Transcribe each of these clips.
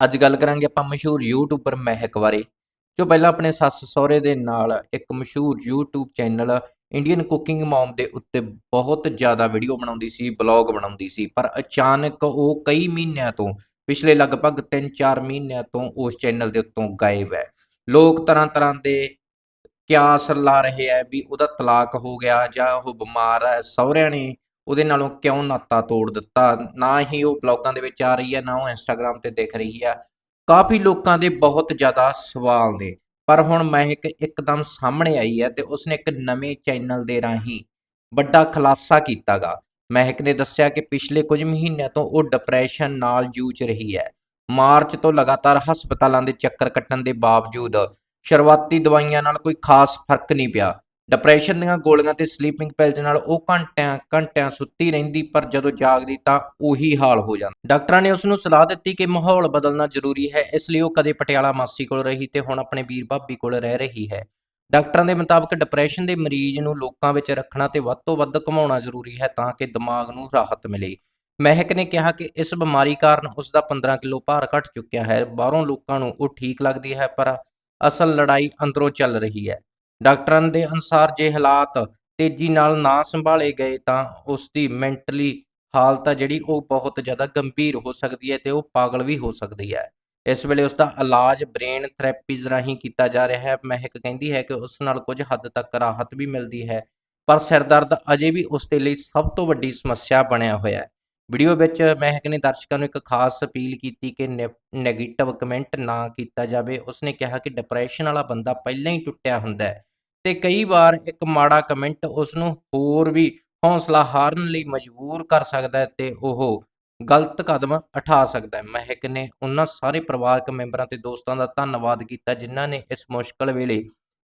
ਅੱਜ ਗੱਲ ਕਰਾਂਗੇ ਆਪਾਂ ਮਸ਼ਹੂਰ ਯੂਟਿਊਬਰ ਮਹਿਕ ਬਾਰੇ, ਜੋ ਪਹਿਲਾਂ ਆਪਣੇ ਸੱਸ ਸਹੁਰੇ ਦੇ ਨਾਲ ਇੱਕ ਮਸ਼ਹੂਰ YouTube channel Indian cooking mom ਦੇ ਉੱਤੇ ਬਹੁਤ ਜ਼ਿਆਦਾ ਵੀਡੀਓ ਬਣਾਉਂਦੀ ਸੀ ਬਲੌਗ ਬਣਾਉਂਦੀ ਸੀ, ਪਰ ਅਚਾਨਕ ਉਹ ਕਈ ਮਹੀਨਿਆਂ ਤੋਂ, ਪਿਛਲੇ ਲਗਭਗ 3-4 ਮਹੀਨਿਆਂ ਤੋਂ ਉਸ ਚੈਨਲ ਦੇ ਉੱਤੋਂ ਗਾਇਬ ਹੈ। ਲੋਕ ਤਰ੍ਹਾਂ ਤਰ੍ਹਾਂ ਦੇ ਕਿਆਸ ਲਾ ਰਹੇ ਹੈ ਵੀ ਉਹਦਾ ਤਲਾਕ ਹੋ ਗਿਆ ਜਾਂ ਉਹ ਬਿਮਾਰ ਹੈ, ਸਹੁਰਿਆਂ ਨੇ ਉਹਦੇ ਨਾਲੋਂ ਕਿਉਂ ਨਾਤਾ ਤੋੜ ਦਿੱਤਾ? ਨਾ ਹੀ ਉਹ ਬਲੌਗਾਂ ਦੇ ਵਿੱਚ ਆ ਰਹੀ ਹੈ, ਨਾ ਉਹ ਇੰਸਟਾਗ੍ਰam ਤੇ ਦਿਖ ਰਹੀ ਹੈ। ਕਾਫੀ ਲੋਕਾਂ ਦੇ ਬਹੁਤ ਜ਼ਿਆਦਾ ਸਵਾਲ ਨੇ। ਪਰ ਹੁਣ ਮਹਿਕ ਇੱਕਦਮ ਸਾਹਮਣੇ ਆਈ ਹੈ ਤੇ ਉਸਨੇ ਇੱਕ ਨਵੇਂ ਚੈਨਲ ਦੇ ਰਾਹੀਂ ਵੱਡਾ ਖੁਲਾਸਾ ਕੀਤਾਗਾ। ਮਹਿਕ ਨੇ ਦੱਸਿਆ ਕਿ ਪਿਛਲੇ ਕੁਝ ਮਹੀਨਿਆਂ ਤੋਂ ਉਹ ਡਿਪਰੈਸ਼ਨ ਨਾਲ ਜੂਝ ਰਹੀ ਹੈ। ਮਾਰਚ ਤੋਂ ਲਗਾਤਾਰ ਹਸਪਤਾਲਾਂ ਦੇ ਚੱਕਰ ਕੱਟਣ ਦੇ ਬਾਵਜੂਦ ਸ਼ੁਰੂਆਤੀ ਦਵਾਈਆਂ ਨਾਲ ਕੋਈ ਖਾਸ ਫ਼ਰਕ ਨਹੀਂ ਪਿਆ। ਡਿਪਰੈਸ਼ਨ ਦੀਆਂ ਗੋਲੀਆਂ ਤੇ ਸਲੀਪਿੰਗ ਪਿਲਜ਼ ਨਾਲ ਉਹ ਘੰਟਿਆਂ ਘੰਟਿਆਂ ਸੁੱਤੀ ਰਹਿੰਦੀ, ਪਰ ਜਦੋਂ ਜਾਗਦੀ ਤਾਂ ਉਹੀ ਹਾਲ ਹੋ ਜਾਂਦਾ। ਡਾਕਟਰਾਂ ਨੇ ਉਸ ਨੂੰ ਸਲਾਹ ਦਿੱਤੀ ਕਿ ਮਾਹੌਲ ਬਦਲਣਾ ਜ਼ਰੂਰੀ ਹੈ, ਇਸ ਲਈ ਉਹ ਕਦੇ ਪਟਿਆਲਾ ਮਾਸੀ ਕੋਲ ਰਹੀ ਤੇ ਹੁਣ ਆਪਣੇ ਵੀਰ ਭਾਬੀ ਕੋਲ ਰਹਿ ਰਹੀ ਹੈ। ਡਾਕਟਰਾਂ ਦੇ ਮੁਤਾਬਕ ਡਿਪਰੈਸ਼ਨ ਦੇ ਮਰੀਜ਼ ਨੂੰ ਲੋਕਾਂ ਵਿੱਚ ਰੱਖਣਾ ਤੇ ਵੱਧ ਤੋਂ ਵੱਧ ਘੁਮਾਉਣਾ ਜ਼ਰੂਰੀ ਹੈ ਤਾਂ ਕਿ ਦਿਮਾਗ ਨੂੰ ਰਾਹਤ ਮਿਲੇ। ਮਹਿਕ ਨੇ ਕਿਹਾ ਕਿ ਇਸ ਬਿਮਾਰੀ ਕਾਰਨ ਉਸ ਦਾ 15 ਕਿਲੋ ਭਾਰ ਘਟ ਚੁੱਕਿਆ ਹੈ, ਬਾਹਰੋਂ ਲੋਕਾਂ ਨੂੰ ਉਹ ਠੀਕ ਲੱਗਦੀ ਹੈ, ਪਰ ਅਸਲ ਲੜਾਈ ਅੰਦਰੋਂ ਚੱਲ ਰਹੀ ਹੈ। ਡਾਕਟਰਾਂ ਦੇ ਅਨੁਸਾਰ ਜੇ ਹਾਲਾਤ ਤੇਜ਼ੀ ਨਾਲ ਨਾ ਸੰਭਾਲੇ ਗਏ ਤਾਂ ਉਸ ਦੀ ਮੈਂਟਲੀ ਹਾਲਤ ਆ ਜਿਹੜੀ ਉਹ ਬਹੁਤ ਜ਼ਿਆਦਾ ਗੰਭੀਰ ਹੋ ਸਕਦੀ ਹੈ ਤੇ ਉਹ ਪਾਗਲ ਵੀ ਹੋ ਸਕਦੀ ਹੈ। ਇਸ ਵੇਲੇ ਉਸ ਦਾ ਇਲਾਜ ਬ੍ਰੇਨ ਥੈਰੇਪੀਜ਼ ਰਾਹੀਂ ਕੀਤਾ ਜਾ ਰਿਹਾ ਹੈ। ਮਹਿਕ ਕਹਿੰਦੀ ਹੈ ਕਿ ਉਸ ਨਾਲ ਕੁਝ ਹੱਦ ਤੱਕ ਰਾਹਤ ਵੀ ਮਿਲਦੀ ਹੈ, ਪਰ ਸਿਰ ਦਰਦ ਅਜੇ ਵੀ ਉਸ ਦੇ ਲਈ ਸਭ ਤੋਂ ਵੱਡੀ ਸਮੱਸਿਆ ਬਣਿਆ ਹੋਇਆ ਹੈ। ਵੀਡੀਓ ਵਿੱਚ ਮਹਿਕ ਨੇ ਦਰਸ਼ਕਾਂ ਨੂੰ ਇੱਕ ਖਾਸ ਅਪੀਲ ਕੀਤੀ ਕਿ ਨੈਗੇਟਿਵ ਕਮੈਂਟ ਨਾ ਕੀਤਾ ਜਾਵੇ। ਉਸਨੇ ਕਿਹਾ ਕਿ ਡਿਪਰੈਸ਼ਨ ਵਾਲਾ ਬੰਦਾ ਪਹਿਲਾਂ ਹੀ ਟੁੱਟਿਆ ਹੁੰਦਾ ਹੈ। ਤੇ ਕਈ ਵਾਰ ਇੱਕ ਮਾੜਾ ਕਮੈਂਟ ਉਸ ਨੂੰ ਹੋਰ ਵੀ ਹੌਸਲਾ ਹਾਰਨ ਲਈ ਮਜਬੂਰ ਕਰ ਸਕਦਾ ਹੈ ਤੇ ਉਹ ਗਲਤ ਕਦਮ ਉਠਾ ਸਕਦਾ ਹੈ। ਮਹਿਕ ਨੇ ਉਹਨਾਂ ਸਾਰੇ ਪਰਿਵਾਰਕ ਮੈਂਬਰਾਂ ਤੇ ਦੋਸਤਾਂ ਦਾ ਧੰਨਵਾਦ ਕੀਤਾ ਜਿਨ੍ਹਾਂ ਨੇ ਇਸ ਮੁਸ਼ਕਲ ਵੇਲੇ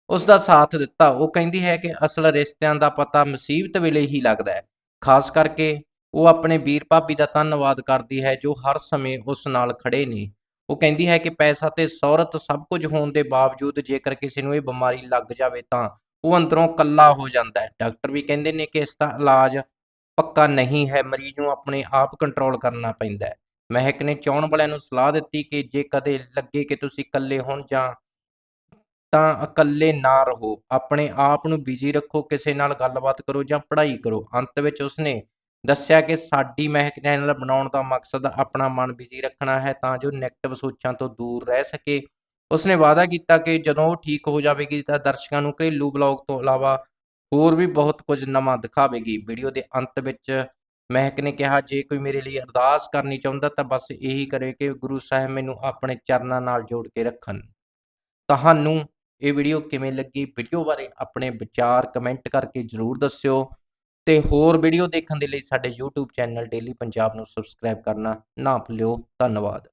ਉਸ ਦਾ ਸਾਥ ਦਿੱਤਾ। ਉਹ ਕਹਿੰਦੀ ਹੈ ਕਿ ਅਸਲ ਰਿਸ਼ਤਿਆਂ ਦਾ ਪਤਾ ਮੁਸੀਬਤ ਵੇਲੇ ਹੀ ਲੱਗਦਾ ਹੈ। ਖਾਸ ਕਰਕੇ ਉਹ ਆਪਣੇ ਵੀਰ ਭਾਬੀ ਦਾ ਧੰਨਵਾਦ ਕਰਦੀ ਹੈ ਜੋ ਹਰ ਸਮੇਂ ਉਸ ਨਾਲ ਖੜੇ ਨੇ। ਉਹ ਕਹਿੰਦੀ ਹੈ ਕਿ ਪੈਸਾ ਤੇ ਸ਼ੌਹਰਤ ਸਭ ਕੁਝ ਹੋਣ ਦੇ ਬਾਵਜੂਦ ਜੇਕਰ ਕਿਸੇ ਨੂੰ ਇਹ ਬਿਮਾਰੀ ਲੱਗ ਜਾਵੇ ਤਾਂ ਉਹ ਅੰਦਰੋਂ ਕੱਲਾ ਹੋ ਜਾਂਦਾ ਹੈ। ਡਾਕਟਰ ਵੀ ਕਹਿੰਦੇ ਨੇ ਕਿ ਇਸ ਦਾ ਇਲਾਜ ਪੱਕਾ ਨਹੀਂ ਹੈ, ਮਰੀਜ਼ ਨੂੰ ਆਪਣੇ ਆਪ ਕੰਟਰੋਲ ਕਰਨਾ ਪੈਂਦਾ ਹੈ। ਮਹਿਕ ਨੇ ਚਾਹਣ ਵਾਲਿਆਂ ਨੂੰ ਸਲਾਹ ਦਿੱਤੀ ਕਿ ਜੇ ਕਦੇ ਲੱਗੇ ਕਿ ਤੁਸੀਂ ਇਕੱਲੇ ਹੋਣ ਜਾਂ ਤਾਂ ਇਕੱਲੇ ਨਾ ਰਹੋ, ਆਪਣੇ ਆਪ ਨੂੰ ਬਿਜ਼ੀ ਰੱਖੋ, ਕਿਸੇ ਨਾਲ ਗੱਲਬਾਤ ਕਰੋ ਜਾਂ ਪੜ੍ਹਾਈ ਕਰੋ। ਅੰਤ ਵਿੱਚ ਉਸਨੇ ਦੱਸਿਆ ਕਿ ਸਾਡੀ ਮਹਿਕ ਚੈਨਲ ਬਣਾਉਣ ਦਾ ਮਕਸਦ ਆਪਣਾ ਮਨ ਬਿਜ਼ੀ ਰੱਖਣਾ ਹੈ ਤਾਂ ਜੋ ਨੈਗੇਟਿਵ ਸੋਚਾਂ ਤੋਂ ਦੂਰ ਰਹਿ ਸਕੇ। ਉਸਨੇ ਵਾਅਦਾ ਕੀਤਾ ਕਿ ਜਦੋਂ ਉਹ ਠੀਕ ਹੋ ਜਾਵੇਗੀ ਤਾਂ ਦਰਸ਼ਕਾਂ ਨੂੰ ਘਰੇਲੂ ਬਲੌਗ ਤੋਂ ਇਲਾਵਾ ਹੋਰ ਵੀ ਬਹੁਤ ਕੁਝ ਨਵਾਂ ਦਿਖਾਵੇਗੀ। ਵੀਡੀਓ ਦੇ ਅੰਤ ਵਿੱਚ ਮਹਿਕ ਨੇ ਕਿਹਾ, ਜੇ ਕੋਈ ਮੇਰੇ ਲਈ ਅਰਦਾਸ ਕਰਨੀ ਚਾਹੁੰਦਾ ਤਾਂ ਬਸ ਇਹੀ ਕਰੇ ਕਿ ਗੁਰੂ ਸਾਹਿਬ ਮੈਨੂੰ ਆਪਣੇ ਚਰਨਾਂ ਨਾਲ ਜੋੜ ਕੇ ਰੱਖਣ। ਤੁਹਾਨੂੰ ਇਹ ਵੀਡੀਓ ਕਿਵੇਂ ਲੱਗੀ? ਵੀਡੀਓ ਬਾਰੇ ਆਪਣੇ ਵਿਚਾਰ ਕਮੈਂਟ ਕਰਕੇ ਜਰੂਰ ਦੱਸਿਓ। ਤੇ ਹੋਰ ਵੀਡੀਓ ਦੇਖਣ ਦੇ ਲਈ ਸਾਡੇ YouTube ਚੈਨਲ ਡੇਲੀ ਪੰਜਾਬ ਨੂੰ ਸਬਸਕ੍ਰਾਈਬ ਕਰਨਾ ਨਾ ਭੁੱਲਿਓ। ਧੰਨਵਾਦ।